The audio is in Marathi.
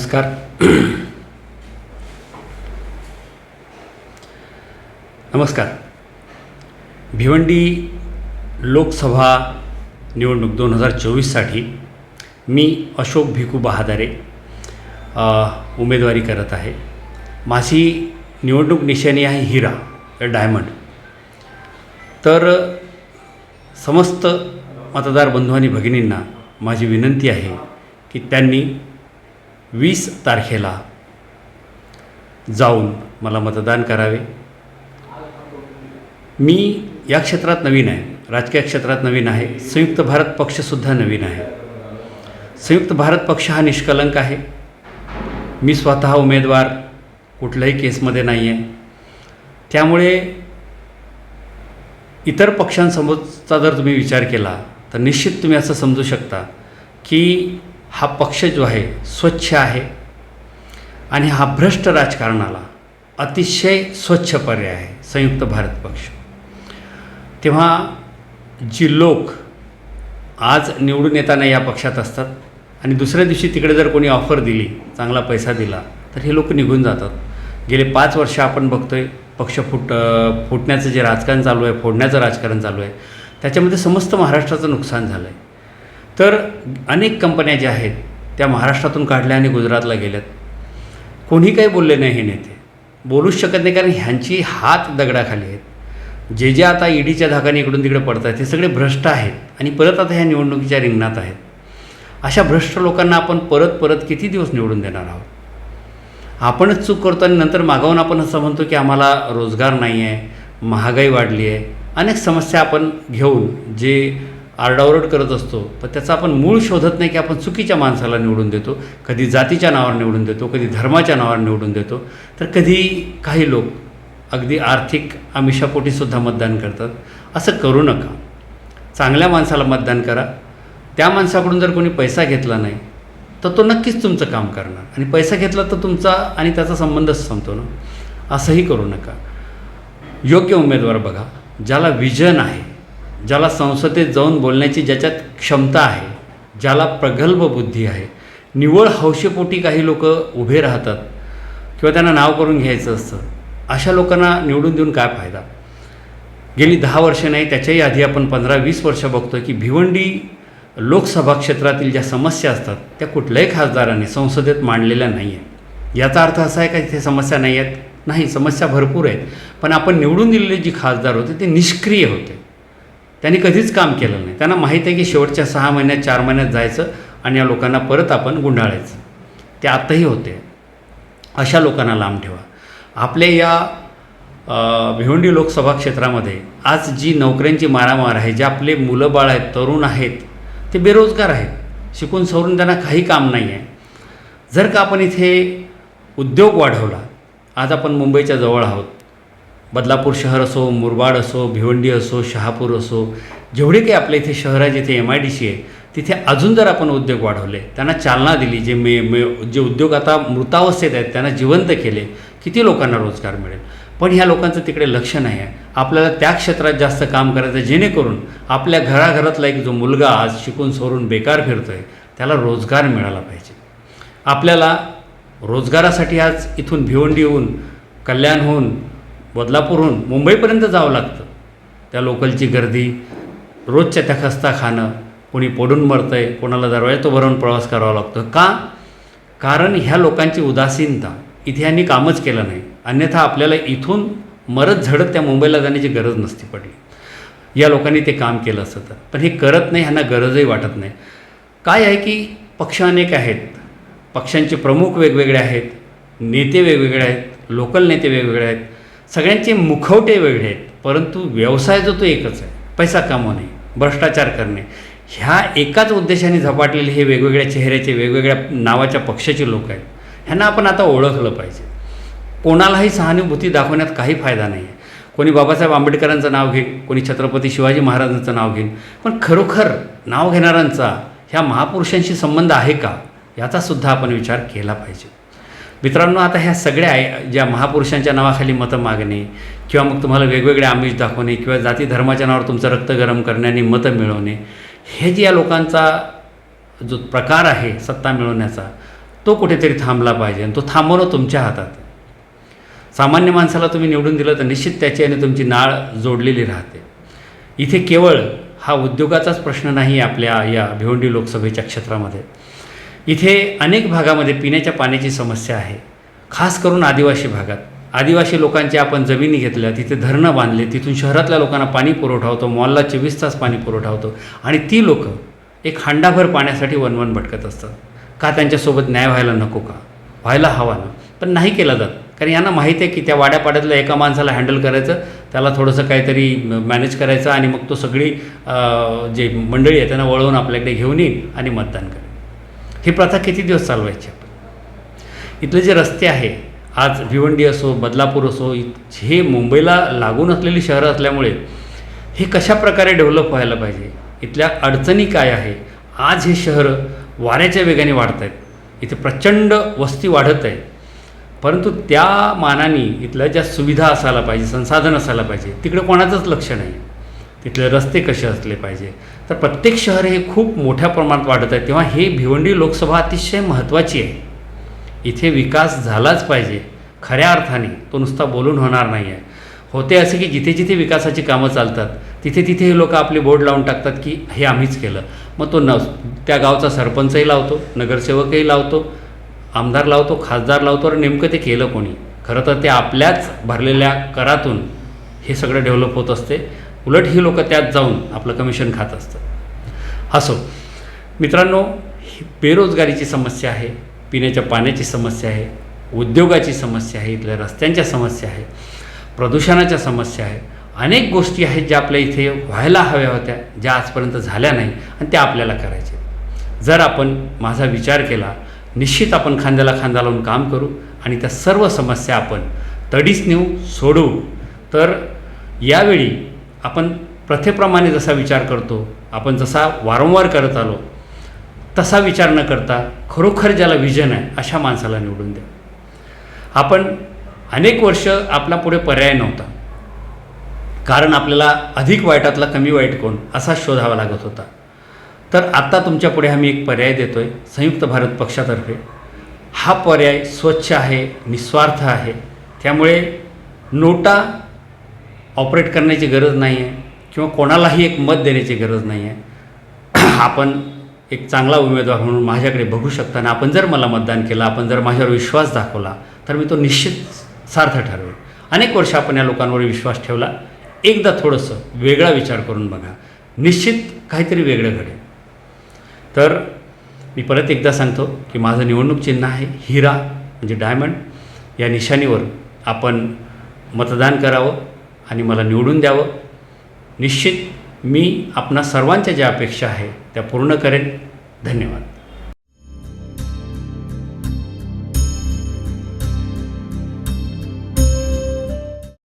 नमस्कार. नमस्कार. भिवंडी लोकसभा निवडणूक दोन हजार चोवीससाठी मी अशोक भिकू बहादारे उमेदवारी करत आहे. माझी निवडणूक निशाणी आहे हिरा डायमंड. तर समस्त मतदार बंधू आणि भगिनींना माझी विनंती आहे की त्यांनी वीस तारखेला जाऊन मला मतदान करावे. मी या क्षेत्रात नवीन आहे. राजकीय क्षेत्रात नवीन आहे. संयुक्त भारत पक्षसुद्धा नवीन आहे. संयुक्त भारत पक्ष हा निष्कलंक आहे. मी स्वतः उमेदवार कुठल्याही केसमध्ये नाही आहे त्यामुळे इतर पक्षांसमोरचा जर तुम्ही विचार केला तर निश्चित तुम्ही असं समजू शकता की हा पक्ष जो आहे स्वच्छ आहे. आणि हा भ्रष्ट राजकारणाला अतिशय स्वच्छ पर्याय आहे संयुक्त भारत पक्ष. तेव्हा जी लोक आज निवडून येताना या पक्षात असतात आणि दुसऱ्या दिवशी तिकडे जर कोणी ऑफर दिली चांगला पैसा दिला तर हे लोक निघून जातात. गेले पाच वर्ष आपण बघतोय पक्ष फुट फुटण्याचं जे राजकारण चालू आहे फोडण्याचं राजकारण चालू आहे त्याच्यामध्ये समस्त महाराष्ट्राचं नुकसान झालं आहे तर अनेक कंपन्या ज्या आहेत त्या महाराष्ट्रातून काढल्या आणि गुजरातला गेल्यात. कोणी काही बोलले नाही हे नेते. बोलूच शकत नाही कारण ह्यांची हात दगडाखाली आहेत. जे जे आता ईडीच्या धाकाने इकडून तिकडे पडत आहेत ते सगळे भ्रष्ट आहेत आणि परत आता ह्या निवडणुकीच्या रिंगणात आहेत. अशा भ्रष्ट लोकांना आपण परत परत किती दिवस निवडून देणार आहोत? आपणच चूक करतो आणि नंतर मागावून आपण असं म्हणतो की आम्हाला रोजगार नाही आहे महागाई वाढली आहे अनेक समस्या आपण घेऊन जे आरडाओरड करत असतो पण त्याचा आपण मूळ शोधत नाही की आपण चुकीच्या माणसाला निवडून देतो कधी जातीच्या नावावर निवडून देतो कधी धर्माच्या नावावर निवडून देतो. तर कधी काही लोक अगदी आर्थिक आमिषापोटीसुद्धा मतदान करतात. असं करू नका. चांगल्या माणसाला मतदान करा. त्या माणसाकडून जर कोणी पैसा घेतला नाही तर तो नक्कीच तुमचं काम करणार. आणि पैसा घेतला तर तुमचा आणि त्याचा संबंधच संपतो ना. असंही करू नका. योग्य उमेदवार बघा ज्याला विजन आहे ज्याला संसदेत जाऊन बोलण्याची ज्याच्यात क्षमता आहे ज्याला प्रगल्भ बुद्धी आहे निवळ हौशेपोटी काही लोक उभे राहतात किंवा त्यांना नाव करून घ्यायचं असतं अशा लोकांना निवडून देऊन काय फायदा? गेली दहा वर्ष नाही त्याच्याही आधी आपण पंधरा वीस वर्ष बघतो की भिवंडी लोकसभा क्षेत्रातील ज्या समस्या असतात त्या कुठल्याही खासदाराने संसदेत मांडलेल्या नाही आहेत याचा अर्थ असा आहे का इथे समस्या नाही आहेत नाही समस्या भरपूर आहेत. पण आपण निवडून दिलेले जी खासदार होते ते निष्क्रिय होते. त्यांनी कधीच काम केलं नाही. त्यांना माहीत आहे की शेवटच्या सहा महिन्यात चार महिन्यात जायचं आणि या लोकांना परत आपण गुंडाळायचं. ते आताही होते. अशा लोकांना लांब ठेवा. आपल्या या भिवंडी लोकसभा क्षेत्रामध्ये आज जी नोकऱ्यांची मारामार आहे जे आपले मुलं बाळ आहेत तरुण आहेत ते बेरोजगार आहेत. शिकून सवरून त्यांना काही काम नाही आहे जर का आपण इथे उद्योग वाढवला आज आपण मुंबईच्या जवळ आहोत बदलापूर शहर असो मुरबाड असो भिवंडी असो शहापूर असो जेवढे काही आपल्या इथे शहर आहे जिथे एम आय डी सी आहे तिथे अजून जर आपण उद्योग वाढवले त्यांना चालना दिली जे मे मे जे उद्योग आता मृतावस्थेत आहेत त्यांना जिवंत केले किती लोकांना रोजगार मिळेल? पण ह्या लोकांचं तिकडे लक्ष नाही आहे. आपल्याला त्या क्षेत्रात जास्त काम करायचं आहे, जेणेकरून आपल्या घराघरातला एक जो मुलगा आज शिकून सोडून बेकार फिरतो आहे त्याला रोजगार मिळाला पाहिजे. आपल्याला रोजगारासाठी आज इथून भिवंडी येऊन कल्याणहून बदलापूरहून मुंबईपर्यंत जावं लागतं. त्या लोकलची गर्दी रोजच्या त्या खस्ता खाणं कोणी पडून मरतं आहे कोणाला दरवाजा भरून प्रवास करावा लागतो. का? कारण ह्या लोकांची उदासीनता इथे यांनी कामच केलं नाही. अन्यथा आपल्याला इथून मरत झडत त्या मुंबईला जाण्याची गरज नसती पडली. या लोकांनी ते काम केलं असतं तर. पण हे करत नाही ह्यांना गरजही वाटत नाही. काय आहे की पक्ष अनेक आहेत. पक्षांचे प्रमुख वेगवेगळे आहेत. नेते वेगवेगळे आहेत. लोकल नेते वेगवेगळे आहेत. सगळ्यांचे मुखवटे वेगळे आहेत परंतु व्यवसाय जो तो एकच आहे पैसा कमवणे भ्रष्टाचार करणे ह्या एकाच उद्देशाने झपाटलेले हे वेगवेगळ्या चेहऱ्याचे वेगवेगळ्या नावाच्या पक्षाचे लोक आहेत ह्यांना आपण आता ओळखलं पाहिजे. कोणालाही सहानुभूती दाखवण्यात काही फायदा नाही आहे. कोणी बाबासाहेब आंबेडकरांचं नाव घेईन कोणी छत्रपती शिवाजी महाराजांचं नाव घेईन पण खरोखर नाव घेणाऱ्यांचा ह्या महापुरुषांशी संबंध आहे का याचासुद्धा आपण विचार केला पाहिजे. मित्रांनो आता ह्या सगळ्या आहे- ज्या महापुरुषांच्या नावाखाली मतं मागणे किंवा मग तुम्हाला वेगवेगळे आमिष दाखवणे किंवा जाती धर्माच्या नावावर तुमचं रक्त गरम करणे आणि मतं मिळवणे हे जे या लोकांचा जो प्रकार आहे सत्ता मिळवण्याचा तो कुठेतरी थांबला पाहिजे आणि तो थांबवणं तुमच्या हातात. सामान्य माणसाला तुम्ही निवडून दिलं तर निश्चित त्याची आणि तुमची नाळ जोडलेली राहते. इथे केवळ हा उद्योगाचाच प्रश्न नाही आपल्या या भिवंडी लोकसभेच्या क्षेत्रामध्ये. इथे अनेक भागामध्ये पिण्याच्या पाण्याची समस्या आहे. खास करून आदिवासी भागात. आदिवासी लोकांच्या आपण जमिनी घेतल्या तिथे धरणं बांधले तिथून शहरातल्या लोकांना पाणी पुरवठा होतो मॉलला चोवीस तास पाणी पुरवठा होतो आणि ती लोकं एक हांडाभर पाण्यासाठी वनवन भटकत असतात. का त्यांच्यासोबत न्याय व्हायला नको का? व्हायला हवा ना. पण नाही केला जात. कारण यांना माहिती आहे की त्या वाड्यापाड्यातल्या एका माणसाला हँडल करायचं त्याला थोडंसं काहीतरी मॅनेज करायचं आणि मग तो सगळी जे मंडळी आहे त्यांना वळवून आपल्याकडे घेऊन येईल आणि मतदान करेल. ही प्रथा किती दिवस चालवायची इथले जे रस्ते आहे आज भिवंडी असो बदलापूर असो हे मुंबईला लागून असलेली शहरं असल्यामुळे हे कशा प्रकारे डेव्हलप व्हायला पाहिजे? इथल्या अडचणी काय आहे? आज हे शहरं वाऱ्याच्या वेगाने वाढत आहेत इथे प्रचंड वस्ती वाढत आहे. परंतु त्या मानाने इथल्या ज्या सुविधा असायला पाहिजे संसाधन असायला पाहिजे तिकडे कोणाचंच लक्ष नाही. तिथले रस्ते कसे असले पाहिजे? तर प्रत्येक शहर हे खूप मोठ्या प्रमाणात वाढत आहे. तेव्हा हे भिवंडी लोकसभा अतिशय महत्त्वाची आहे. इथे विकास झालाच पाहिजे. खऱ्या अर्थाने तो नुसता बोलून होणार नाही आहे होते असे की जिथे जिथे विकासाची कामं चालतात तिथे तिथे हे लोक आपले बोर्ड लावून टाकतात की हे आम्हीच केलं. मग तो न त्या गावचा सरपंचही लावतो नगरसेवकही लावतो आमदार लावतो खासदार लावतो आणि नेमकं ते केलं कोणी? खरं तर ते आपल्याच भरलेल्या करातून हे सगळं डेव्हलप होत असते. उलट ही लोकं त्यात जाऊन आपलं कमिशन खात असतं असो मित्रांनो ही बेरोजगारीची समस्या आहे पिण्याच्या पाण्याची समस्या आहे उद्योगाची समस्या आहे इथल्या रस्त्यांच्या समस्या आहे प्रदूषणाच्या समस्या आहे अनेक गोष्टी आहेत ज्या आपल्या इथे व्हायला हव्या होत्या ज्या आजपर्यंत झाल्या नाही आणि त्या आपल्याला करायच्या जर आपण माझा विचार केला निश्चित आपण खांद्याला खांदा लावून काम करू आणि त्या सर्व समस्या आपण तडीच नेऊ सोडवू तर यावेळी आपण प्रथेप्रमाणे जसा विचार करतो आपण जसा वारंवार करत आलो तसा विचार न करता खरोखर ज्याला विजन आहे अशा माणसाला निवडून द्या. आपण अनेक वर्ष आपला पुढे पर्याय नव्हता. कारण आपल्याला अधिक वाईटातला कमी वाईट कोण असा शोधावा लागत होता. तर आत्ता तुमच्यापुढे आम्ही एक पर्याय देतो आहे संयुक्त भारत पक्षातर्फे. हा पर्याय स्वच्छ आहे निस्वार्थ आहे. त्यामुळे नोटा ऑपरेट करण्याची गरज नाही आहे किंवा कोणालाही एक मत देण्याची गरज नाही आहे आपण एक चांगला उमेदवार म्हणून माझ्याकडे बघू शकता आणि आपण जर मला मतदान केलं आपण जर माझ्यावर विश्वास दाखवला तर मी तो निश्चित सार्थ ठरवेल अनेक वर्ष आपण या लोकांवर विश्वास ठेवला. एकदा थोडंसं वेगळा विचार करून बघा. निश्चित काहीतरी वेगळं घडेल. तर मी परत एकदा सांगतो की माझं निवडणूक चिन्ह आहे हिरा म्हणजे डायमंड. या निशाणीवर आपण मतदान करावं. आणि मला निवडून द्यावं. निश्चित मी आपणा सर्वांच्या ज्या अपेक्षा आहे त्या पूर्ण करेन. धन्यवाद.